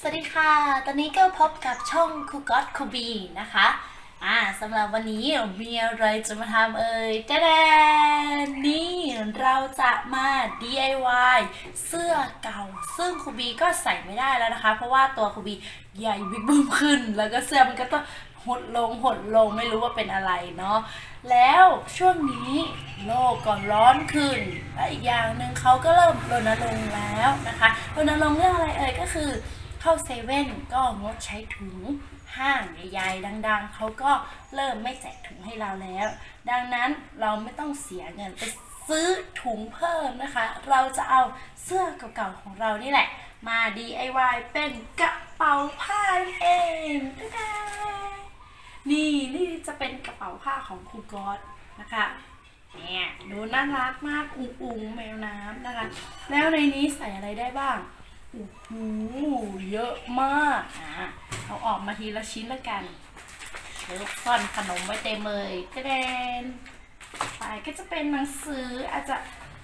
สวัสดีค่ะ ตอนนี้ก็พบกับช่องคูกอตคูบีนะคะอ่าสำหรับวันนี้มีอะไรจะมาทำเอ่ยแดนนี่เราจะมา DIY เสื้อเก่า ซึ่งคูบีก็ใส่ไม่ได้แล้วนะคะ เพราะว่าตัวคูบีใหญ่บิ๊กบึ้มขึ้น แล้วก็เสื้อมันก็ต้องหดลงหดลงไม่รู้ว่าเป็นอะไรเนาะแล้วช่วงนี้โลกก็ร้อนขึ้นและอีกอย่างหนึ่งเขาก็เริ่มรณรงค์แล้วนะคะรณรงค์เรื่องอะไรเอ่ยก็คือ เข้าเซเว่นก็งดใช้ถุงห้างใหญ่ๆดัง ๆ เขาก็เริ่มไม่แจกถุงให้เราแล้ว ดังนั้นเราไม่ต้องเสียเงินไปซื้อถุงเพิ่มนะคะ เราจะเอาเสื้อเก่าๆของเรานี่แหละ มา DIY เป็นกระเป๋าผ้าเองนี่นี่จะเป็นกระเป๋าผ้าของครูกอตนะคะเนี่ยดูน่ารักมาก อุ๋งๆแมวน้ำนะคะ แล้วในนี้ใส่อะไรได้บ้าง โอ้โหเยอะมากอะเอาออกมาทีละชิ้นละกันเดี๋ยวซ่อนขนมไว้เต็มเลยกระเดนไปก็จะเป็นหนังสืออาจจะ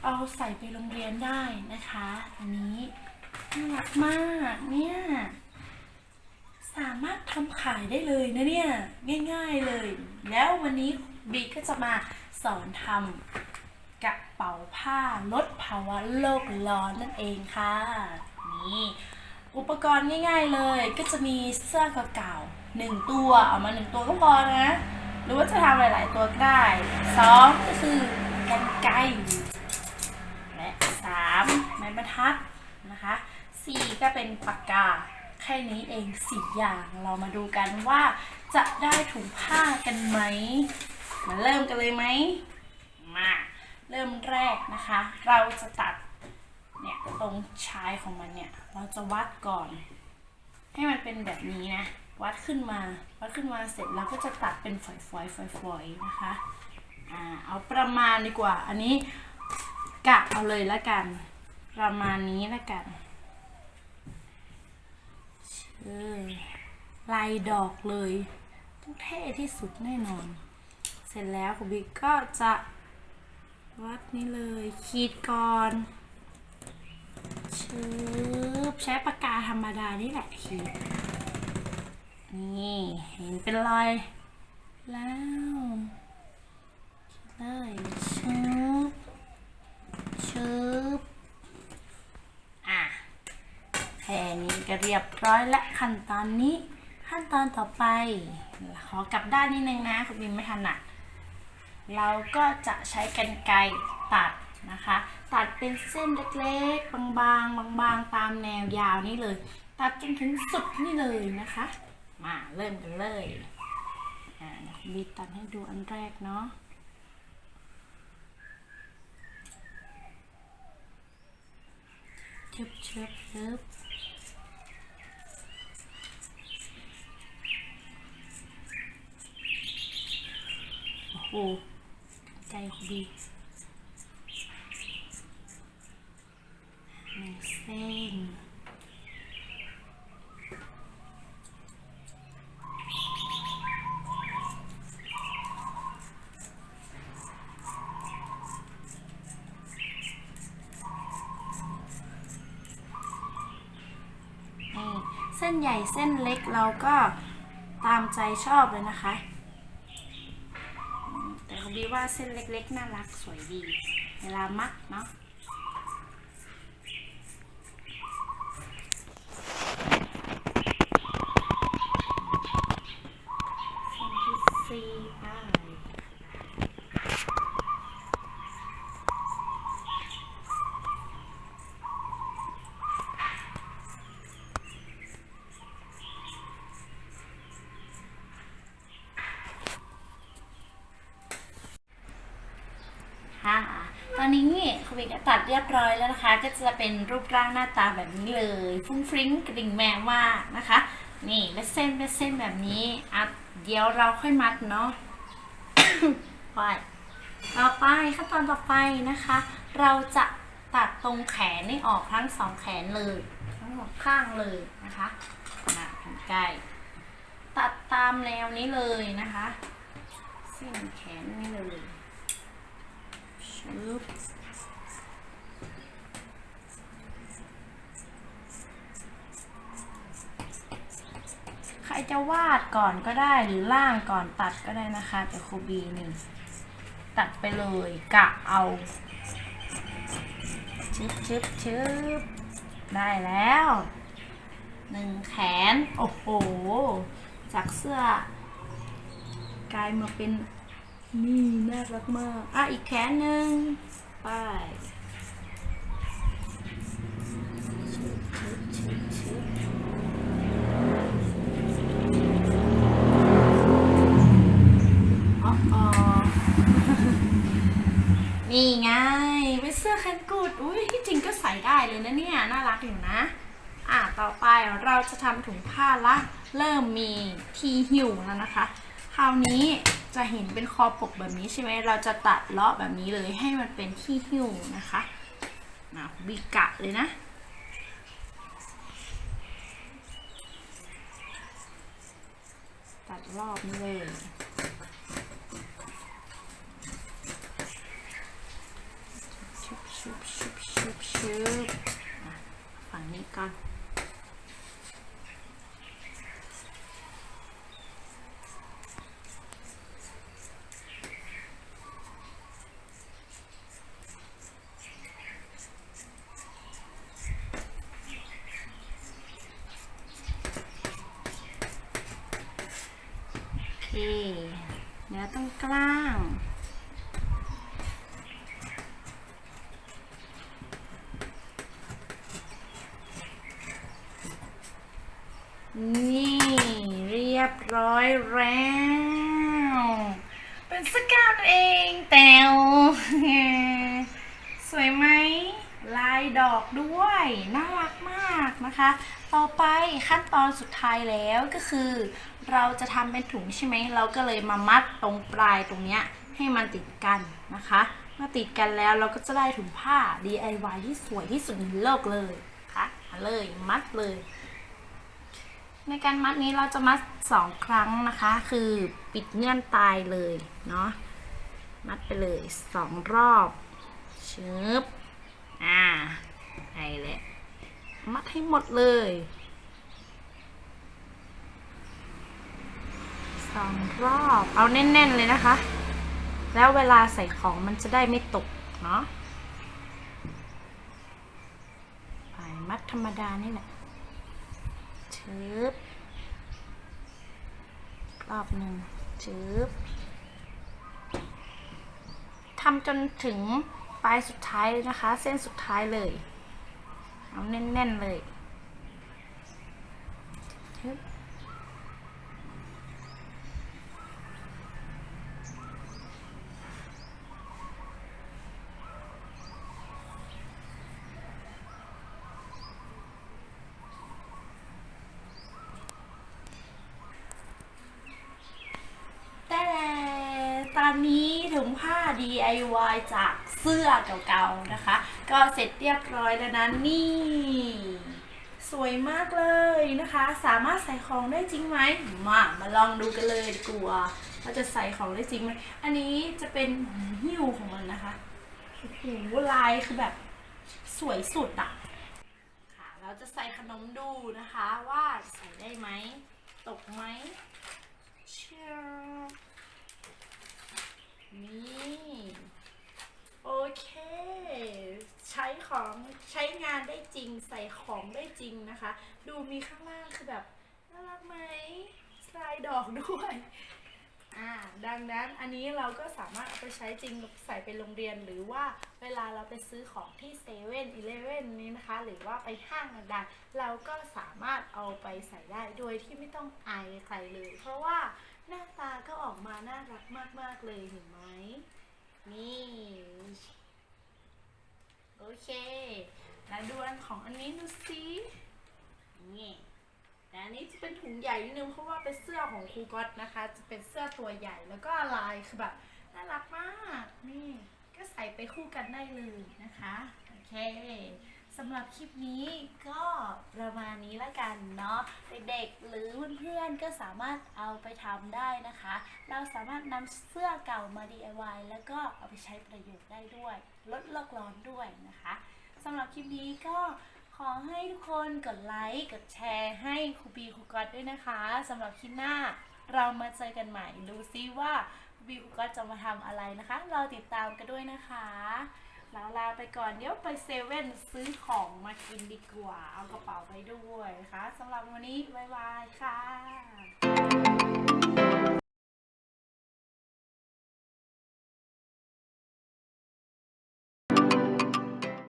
เอาใส่ไปโรงเรียนได้นะคะ อันนี้น่ารักมากเนี่ยสามารถทำขายได้เลยนะเนี่ย ง่ายๆเลย แล้ววันนี้บีก็จะมาสอนทำกระเป๋าผ้าลดภาวะโลกร้อนนั่นเองค่ะ นี่อุปกรณ์ง่ายๆเลยก็จะมีเสื้อเก่าๆหนึ่งตัวเอามาหนึ่งตัวก็พอนะ หรือว่าจะทำหลายๆตัวก็ได้สองก็คือกันไกรและสามไม้บรรทัดนะคะสี่ก็เป็นปากกาแค่นี้เองสี่อย่างเรามาดูกันว่าจะได้ถุงผ้ากันไหมมาเริ่มกันเลยไหมมาเริ่มแรกนะคะ เราจะตัด เนี่ยตรงชายของมันเนี่ย เราจะวัดก่อน ให้มันเป็นแบบนี้นะ วัดขึ้นมา วัดขึ้นมาเสร็จเราก็จะตัดเป็นฝอยๆฝอยๆนะคะอ่าเอาประมาณดีกว่า อันนี้กะเอาเลยละกัน ประมาณนี้ละกันเออลายดอกเลยต้องเท่ที่สุดแน่นอน เสร็จแล้วคุณบิ๊กก็จะวัดนี่เลย ขีดก่อน ชืบใช้ปากกาธรรมดานี่แหละขีดนี่เห็นเป็นรอยแล้วขีดเลยชืบชืบอะแค่นี้ก็เรียบร้อยและขั้นตอนนี้ขั้นตอนต่อไปขอกลับด้านนิดนึงนะคุณบิมไม่ถนัดเราก็จะใช้กรรไกรตัด นะคะ ตัดเป็นเส้นเล็กๆ บางๆ บางๆ ตามแนวยาวนี่เลย ตัดจนถึงสุดนี่เลยนะคะ มาเริ่มกันเลยอ่าบีตัดให้ดูอันแรกเนาะเชึบเชึบเชึบโอ้โหใจดีหนึ่ง เส้น เส้นใหญ่เส้นเล็กเราก็ตามใจชอบเลยนะคะ แต่คุณบีว่าเส้นเล็กๆ น่ารักสวยดี เวลามัดเนาะเส้นที่สี่ไป ค่ะ ตอนนี้คุณบีก็ตัดเรียบร้อยแล้วนะคะ ก็จะเป็นรูปร่างหน้าตาแบบนี้เลย ฟุ้งฟริ้งกริ่งแมวมากนะคะ นี่เป็นเส้นเป็นเส้นแบบนี้อะเดี๋ยวเราค่อยมัดเนาะไปต่อไปขั้นตอนต่อไปนะคะ เราจะตัดตรงแขนนี่ออกทั้งสองแขนเลยทั้งสองข้างเลยนะคะมาใกล้ตัดตามแนวนี้เลยนะคะ เส้นแขนนี่เลย ชึบจะวาดก่อนก็ได้หรือล่างก่อนตัดก็ได้นะคะ แต่ครูบีนี่ ตัดไปเลยกะเอาชึบชึบชึบได้แล้วหนึ่งแขน โอ้โห จากเสื้อกลายมาเป็น นี่น่ารักมาก อะ อีกแขนหนึ่งไปอ๋อนี่ไงเป็นเสื้อแขนกุด อุ้ยที่จริงก็ใส่ได้เลยนะเนี่ย น่ารักอยู่นะ อะ ต่อไปเราจะทำถุงผ้าละ เริ่มมีที่หิวแล้วนะคะ คราวนี้ จะเห็นเป็นคอปกแบบนี้ใช่ไหมเราจะตัดเลาะแบบนี้เลยให้มันเป็นที่หิ้วนะคะนะบิกะเลยนะตัดรอบนี้เลยชุบชุบชุบชุบชุบอะฝั่งนี้ก่อน โอ เนื้อตรงกลางนี่ เรียบร้อยแล้ว เป็นสกาวเองแตวสวยไหม ลายดอกด้วย น่ารักมากนะคะ ต่อไปขั้นตอนสุดท้ายแล้วก็คือ เราจะทำเป็นถุงใช่ไหมเราก็เลยมามัดตรงปลายตรงเนี้ยให้มันติดกันนะคะเมื่อติดกันแล้วเราก็จะได้ถุงผ้า DIY ที่สวยที่สุดในโลกเลยค่ะมาเลยมัดเลย ในการมัดนี้เราจะมัดสองครั้งนะคะ คือปิดเงื่อนตายเลยเนาะมัดไปเลยสองรอบชึบอ่าไอ้แหละ มัดให้หมดเลยสองรอบ เอาแน่น ๆ เลยนะคะ แล้วเวลาใส่ของมันจะได้ไม่ตก เนาะมัดธรรมดานี่แหละชึบรอบหนึ่งชึบทำจนถึงปลายสุดท้ายนะคะ เส้นสุดท้ายเลย เอาแน่นๆเลยชึบแต่ตอ นนี้ถุงผ้า DIY จากเสื้อเก่าๆนะคะ ก็เสร็จเรียบร้อยแล้วนะนี่ สวยมากเลยนะคะ สามารถใส่ของได้จริงไหมมามาลองดูกันเลยดีกว่าว่าจะใส่ของได้จริงไหมอันนี้จะเป็นหิ้วของมันนะคะโอ้โหลายคือแบบสวยสุดอะค่ะ เราจะใส่ขนมดูนะคะว่าใส่ได้ไหมตกไหมเชีย นี่โอเค ใช้ของใช้งานได้จริงใส่ของได้จริงนะคะ ดูมีข้างล่างคือแบบน่ารักไหมสไลด์ดอกด้วยอ่าดังนั้นอันนี้เราก็สามารถเอาไปใช้จริงใส่ไปโรงเรียนหรือว่าเวลาเราไปซื้อของที่เซเว่นอีเลเว่นนี้นะคะ หรือว่าไปห้างดังๆเราก็สามารถเอาไปใส่ได้โดยที่ไม่ต้องอายใครเลย เพราะว่า หน้าตาก็ออกมาน่ารักมากๆเลยเห็นไหมนี่โอเคแล้วดูอันของอันนี้ดูสินี่แต่อันนี้จะเป็นถุงใหญ่นิดนึงเพราะว่าเป็นเสื้อของครูก๊อตนะคะ จะเป็นเสื้อตัวใหญ่แล้วก็ลายคือแบบน่ารักมาก นี่ก็ใส่ไปคู่กันได้เลยนะคะ โอเค สำหรับคลิปนี้ก็ประมาณนี้ละกันเนาะเด็กๆหรือเพื่อนๆก็สามารถเอาไปทำได้นะคะ เราสามารถนำเสื้อเก่ามา DIY แล้วก็เอาไปใช้ประโยชน์ได้ด้วย ลดโลกร้อนด้วยนะคะสำหรับคลิปนี้ก็ขอให้ทุกคนกดไลค์กดแชร์ให้ครูบีครูก๊อตด้วยนะคะสำหรับคลิปหน้าเรามาเจอกันใหม่ดูซิว่าครูบีครูก๊อตจะมาทำอะไรนะคะ เราติดตามกันด้วยนะคะ ลาลาไปก่อนเดี๋ยวไปเซเว่นซื้อของมากินดีกว่า เอากระเป๋าไปด้วยนะคะสำหรับวันนี้ บ๊ายบายค่ะ